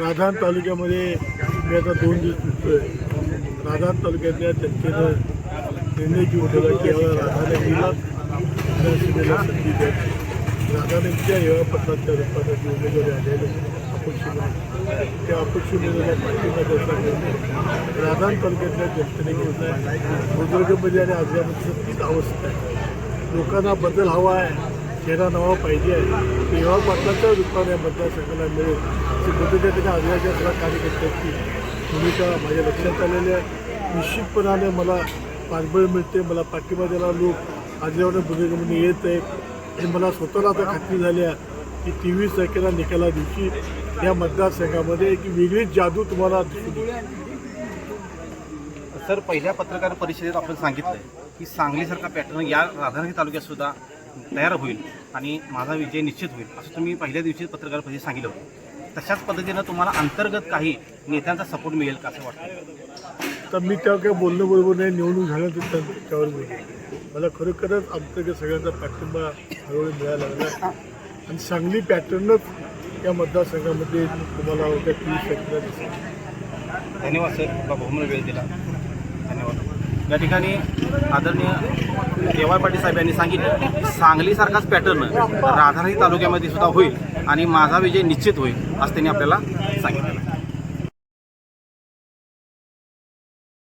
राधान तालुक्यामध्ये मी आता दोन दिवस दिसतोय. राधान तालुक्यातल्या जनतेनं निर्णय घेऊन ठेवला की यावेळेला राधाने दिला विधानसभेला संधी द्यायची राधानेच्या हेवापत्राच्या रूपाने जे उमेदवारी आलेले अपक्ष त्या अपक्ष उमेदवाराला पाठिंबा द्यायचा निर्णय राधान तालुक्यातल्या जनतेने घेतला आहे बुजुर्गमध्ये आणि आजऱ्यामध्ये तीच अवस्था आहे. लोकांना बदल हवा आहे. चेहरा नवा पाहिजे आहे. तेव्हा पाटलाच्या या मतदारसंघाला मिळेल. अशी पद्धतीने त्याच्या आदिवासी सर्व कार्यकर्त्यांची भूमिका माझ्या लक्षात आलेली आहे. निश्चितपणाने मला पाठबळ मिळते. मला पाठिंबा द्यायला लोक आदिवासी भूमिकेमध्ये येत आहेत. आणि मला स्वतःला आता खात्री झाली आहे की तेवीस तारखेला निकाला दिवशी या मतदारसंघामध्ये एक वेगळीच जादू तुम्हाला दिसून सर पहिल्या पत्रकार परिषदेत आपण सांगितलं की सांगलीसारखा पॅटर्न या राधानगरी तालुक्यात सुद्धा तयार होईल आणि माझा विजय निश्चित होईल असं तुम्ही पहिल्या दिवशी पत्रकार परिषदेत सांगितलं होतं. तशाच पद्धतीनं तुम्हाला अंतर्गत काही नेत्यांचा सपोर्ट मिळेल का असं वाटतं तर मी तेव्हा काही बोलणं बरोबर नाही निवडणूक झाल्यानंतर त्या- त्यावर बोललो. मला खरोखरच आमचं सगळ्यांचा पाठिंबा हळूहळू मिळायला लागला. आणि सांगली पॅटर्नच या मतदारसंघामध्ये तुम्हाला त्या तारखेला दिसेल धन्यवाद सर. आपला बहुमूल्य वेळ दिला. धन्यवाद. या ठिकाणी आदरणीय देवा पाटील साहेब यांनी सांगितलं की सांगलीसारखाच पॅटर्न राधानगरी तालुक्यामध्ये सुद्धा होईल आणि माझा विजय निश्चित होईल असं त्यांनी आपल्याला सांगितलं.